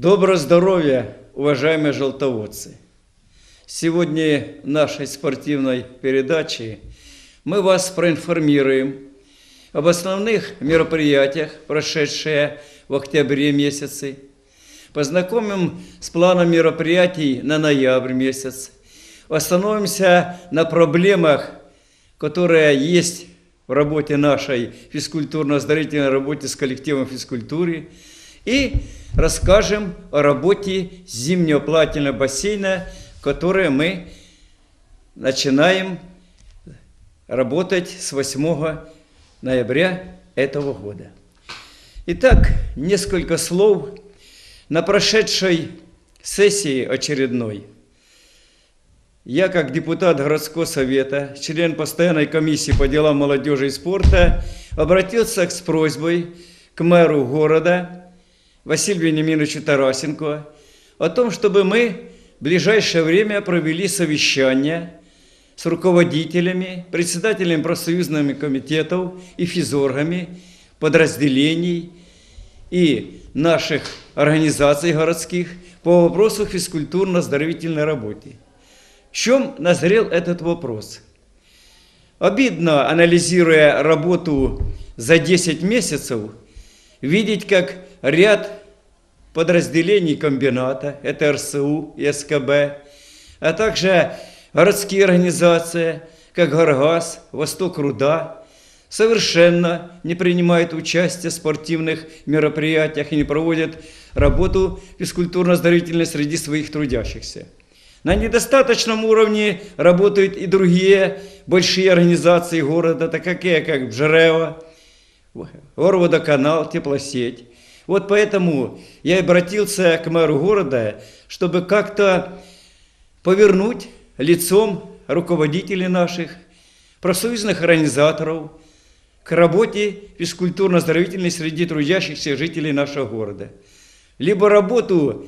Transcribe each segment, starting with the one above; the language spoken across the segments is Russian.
Доброго здоровья, уважаемые желтоводцы! Сегодня в нашей спортивной передаче мы вас проинформируем об основных мероприятиях, прошедшие в октябре месяце, познакомим с планом мероприятий на ноябрь месяц, остановимся на проблемах, которые есть в работе нашей физкультурно-оздоровительной работе с коллективом физкультуры. И расскажем о работе зимнего плавательного бассейна, которое мы начинаем работать с 8 ноября этого года. Итак, несколько слов на прошедшей сессии очередной. Я, как депутат городского совета, член постоянной комиссии по делам молодежи и спорта, обратился с просьбой к мэру города Василию Вениаминовичу Тарасенко о том, чтобы мы в ближайшее время провели совещание с руководителями, председателями профсоюзных комитетов и физоргами подразделений и наших организаций городских по вопросу физкультурно-оздоровительной работы. В чем назрел этот вопрос? Обидно, анализируя работу за 10 месяцев, видеть, как ряд подразделений комбината, это РСУ и СКБ, а также городские организации, как Горгаз, Восток Руда, совершенно не принимают участие в спортивных мероприятиях и не проводят работу физкультурно-оздоровительной среди своих трудящихся. На недостаточном уровне работают и другие большие организации города, такие как Бжерева, Горводоканал, Теплосеть. Вот поэтому я обратился к мэру города, чтобы как-то повернуть лицом руководителей наших, профсоюзных организаторов к работе физкультурно-оздоровительной среди трудящихся жителей нашего города. Либо работу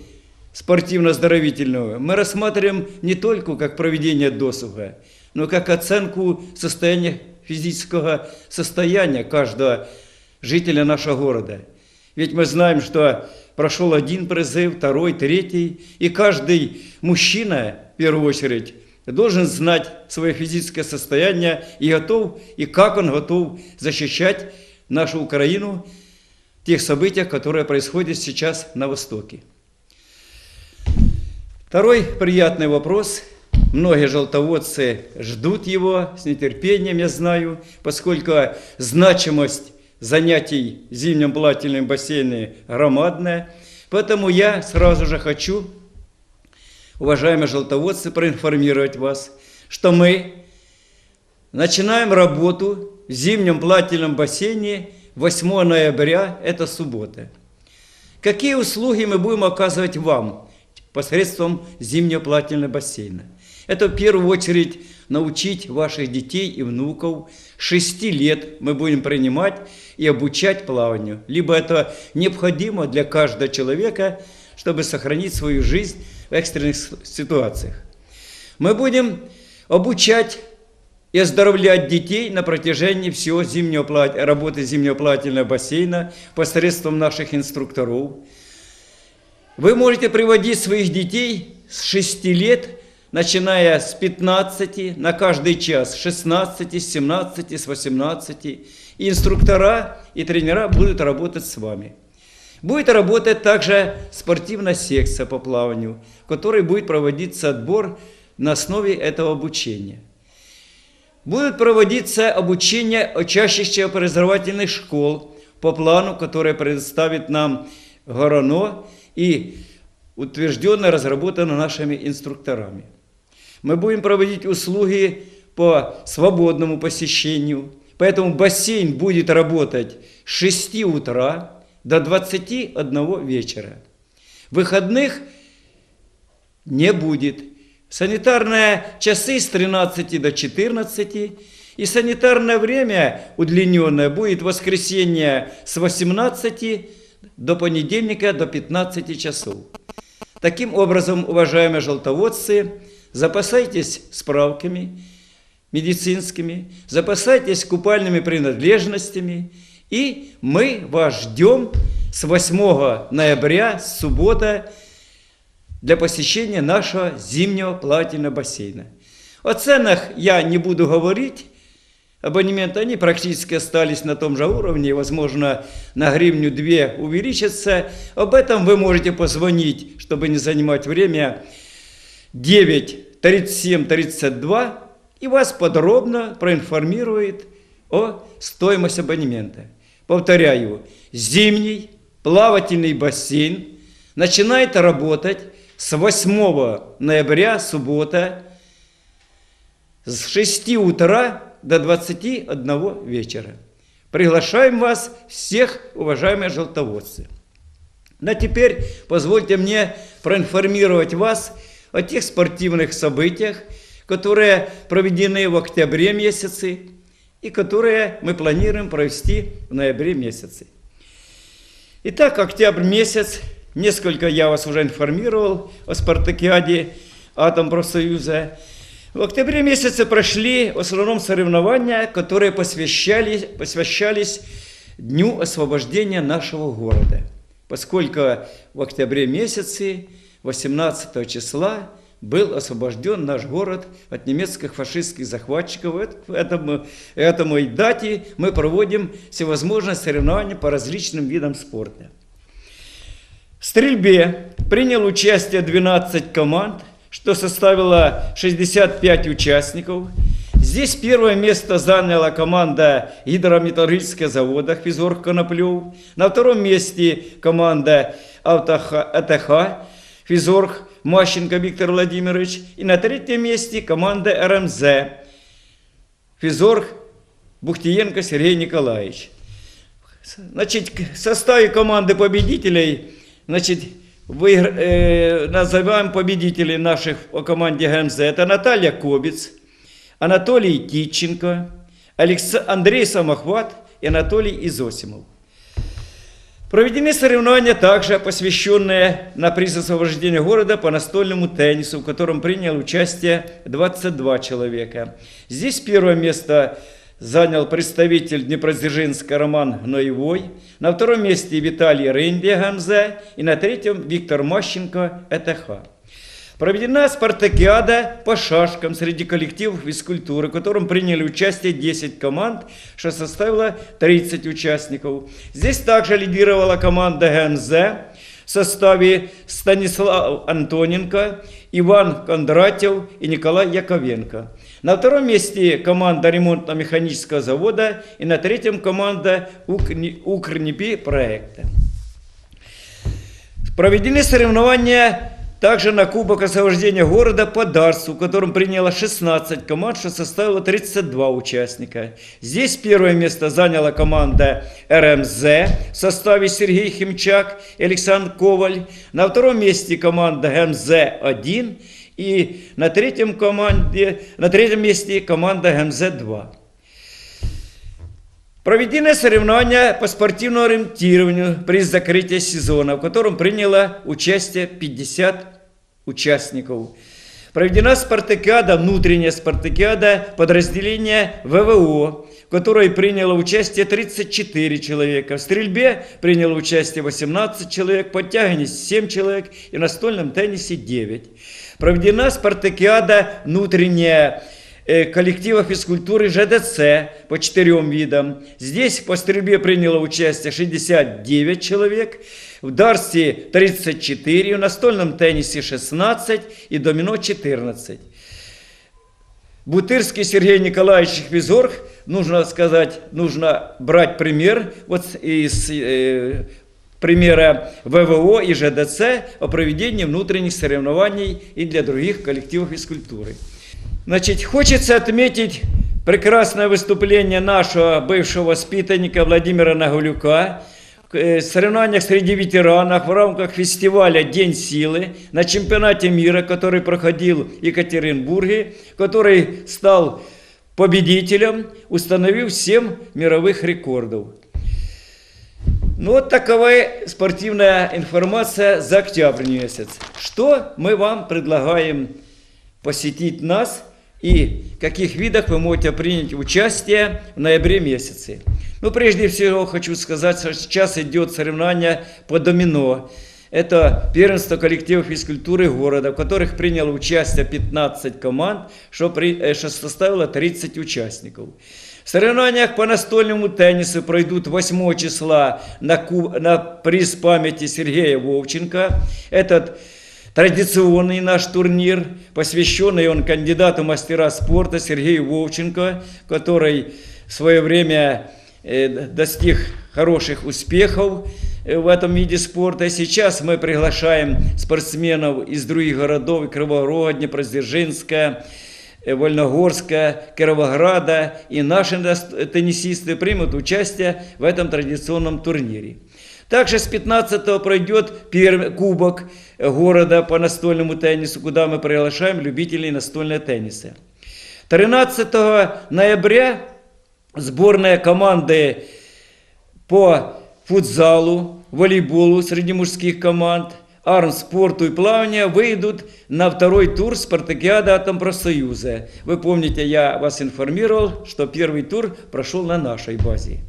спортивно-оздоровительную мы рассматриваем не только как проведение досуга, но как оценку состояния физического состояния каждого жителя нашего города. Ведь мы знаем, что прошел один призыв, второй, третий, и каждый мужчина, в первую очередь, должен знать свое физическое состояние и готов, и как он готов защищать нашу Украину в тех событиях, которые происходят сейчас на Востоке. Второй приятный вопрос. Многие желтоводцы ждут его с нетерпением, я знаю, поскольку значимость занятий в зимнем плавательном бассейне громадная. Поэтому я сразу же хочу, уважаемые желтоводцы, проинформировать вас, что мы начинаем работу в зимнем плавательном бассейне 8 ноября, это суббота. Какие услуги мы будем оказывать вам посредством зимнего плавательного бассейна? Это в первую очередь научить ваших детей и внуков. Шести лет мы будем принимать и обучать плаванию. Либо это необходимо для каждого человека, чтобы сохранить свою жизнь в экстренных ситуациях. Мы будем обучать и оздоровлять детей на протяжении всего зимнего плав... работы зимнего плавательного бассейна посредством наших инструкторов. Вы можете приводить своих детей с 6 лет начиная с 15 на каждый час, с 16, с 17, с 18. И инструктора и тренера будут работать с вами. Будет работать также спортивная секция по плаванию, в которой будет проводиться отбор на основе этого обучения. Будет проводиться обучение учащихся образовательных школ по плану, который предоставит нам Горано и утвержденно разработано нашими инструкторами. Мы будем проводить услуги по свободному посещению. Поэтому бассейн будет работать с 6 утра до 21 вечера. Выходных не будет. Санитарные часы с 13 до 14 и санитарное время удлиненное будет воскресенье с 18 до понедельника до 15 часов. Таким образом, уважаемые желтоводцы, запасайтесь справками медицинскими, запасайтесь купальными принадлежностями, и мы вас ждем с 8 ноября, суббота, для посещения нашего зимнего плавательного бассейна. О ценах я не буду говорить. Абонементы, они практически остались на том же уровне, возможно, на гривню 2 увеличатся. Об этом вы можете позвонить, чтобы не занимать время, 9 37 32, и вас подробно проинформирует о стоимости абонемента. Повторяю, зимний плавательный бассейн начинает работать с 8 ноября, суббота, с 6 утра до 21 вечера. Приглашаем вас всех, уважаемые желтоводцы. Ну а теперь позвольте мне проинформировать вас о тех спортивных событиях, которые проведены в октябре месяце и которые мы планируем провести в ноябре месяце. Итак, октябрь месяц, несколько я вас уже информировал о спартакиаде Атомпрофсоюза. В октябре месяце прошли в основном соревнования, которые посвящались, посвящались Дню освобождения нашего города. Поскольку в октябре месяце, 18 числа, был освобожден наш город от немецких фашистских захватчиков. Этому, этому дате мы проводим всевозможные соревнования по различным видам спорта. В стрельбе принял участие 12 команд, что составило 65 участников. Здесь первое место заняла команда гидрометаллургического завода Физорг Коноплев. На втором месте команда АТХ Физорг Мащенко Виктор Владимирович. И на третьем месте команда РМЗ Физорг Бухтиенко Сергей Николаевич. Значит, в составе команды победителей, значит, вы, э, называем победителей наших по команде ГМЗ. Это Наталья Кобец, Анатолий Титченко, Алекс... Андрей Самохват и Анатолий Изосимов. Проведены соревнования также, посвященные на приз освобождения города по настольному теннису, в котором принял участие 22 человека. Здесь первое место занял представитель Днепродзержинска Роман Гноевой, на втором месте Виталий Рынди Гамзе и на третьем Виктор Мащенко ЭТХ. Проведена спартакиада по шашкам среди коллективов физкультуры, в котором приняли участие 10 команд, что составило 30 участников. Здесь также лидировала команда ГМЗ в составе Станислав Антоненко, Иван Кондратьев и Николай Яковенко. На втором месте команда ремонтно-механического завода и на третьем команда Укрнипи проекта. Проведены соревнования также на Кубок освобождения города по Дарсу, в котором приняло 16 команд, что составило 32 участника. Здесь первое место заняла команда РМЗ в составе Сергей Химчак и Александр Коваль. На втором месте команда ГМЗ-1 и на третьем, команде, на третьем месте команда ГМЗ-2. Проведены соревнования по спортивному ориентированию при закрытии сезона, в котором приняло участие 50 участников. Проведена спартакиада, внутренняя спартакиада подразделения ВВО, в которой приняло участие 34 человека. В стрельбе приняло участие 18 человек, подтягивании 7 человек и настольном теннисе 9. Проведена спартакиада внутренняя коллектива физкультуры ЖДЦ по четырем видам. Здесь по стрельбе приняло участие 69 человек, в дарсе 34, в настольном теннисе 16 и домино 14. Бутырский Сергей Николаевич Визорг, нужно сказать, нужно брать пример вот из э, примера ВВО и ЖДЦ о проведении внутренних соревнований и для других коллективов физкультуры. Значит, хочется отметить прекрасное выступление нашего бывшего воспитанника Владимира Нагулюка в э, соревнованиях среди ветеранов в рамках фестиваля «День силы» на чемпионате мира, который проходил в Екатеринбурге, который стал победителем, установив 7 мировых рекордов. Ну вот такова спортивная информация за октябрь месяц. Что мы вам предлагаем посетить нас – и в каких видах вы можете принять участие в ноябре месяце. Ну, прежде всего, хочу сказать, что сейчас идет соревнование по домино. Это первенство коллективов физкультуры города, в которых приняло участие 15 команд, что, при, э, что составило 30 участников. В соревнованиях по настольному теннису пройдут 8 числа на, ку- на приз памяти Сергея Вовченко. Этот традиционный наш турнир, посвященный он кандидату мастера спорта Сергею Вовченко, который в свое время э, достиг хороших успехов э, в этом виде спорта. Сейчас мы приглашаем спортсменов из других городов, Кривого Днепродзержинска, э, Вольногорска, Кировограда. И наши теннисисты примут участие в этом традиционном турнире. Также с 15 пройдет кубок города по настольному теннису, куда мы приглашаем любителей настольного тенниса. 13 ноября сборная команды по футзалу, волейболу среди мужских команд, армспорту и плаванию выйдут на второй тур спартакиады Атомпрофсоюза. Вы помните, я вас информировал, что первый тур прошел на нашей базе.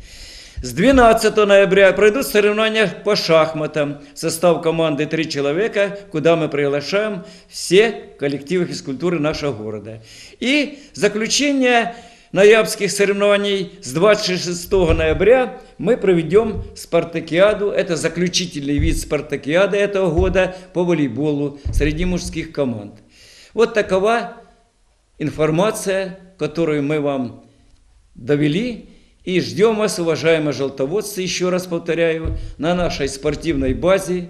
С 12 ноября пройдут соревнования по шахматам. Состав команды три человека, куда мы приглашаем все коллективы физкультуры нашего города. И заключение ноябрьских соревнований с 26 ноября мы проведем спартакиаду. Это заключительный вид спартакиады этого года по волейболу среди мужских команд. Вот такова информация, которую мы вам довели. И ждем вас, уважаемые желтоводцы, еще раз повторяю, на нашей спортивной базе.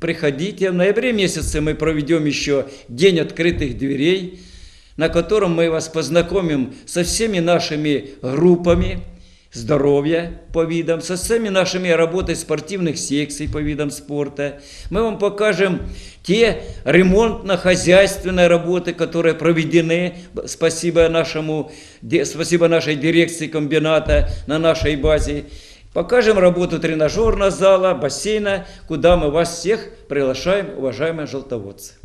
Приходите. В ноябре месяце мы проведем еще День открытых дверей, на котором мы вас познакомим со всеми нашими группами здоровья по видам, со всеми нашими работой спортивных секций по видам спорта. Мы вам покажем те ремонтно-хозяйственные работы, которые проведены, спасибо, нашему, спасибо нашей дирекции комбината на нашей базе. Покажем работу тренажерного зала, бассейна, куда мы вас всех приглашаем, уважаемые желтоводцы.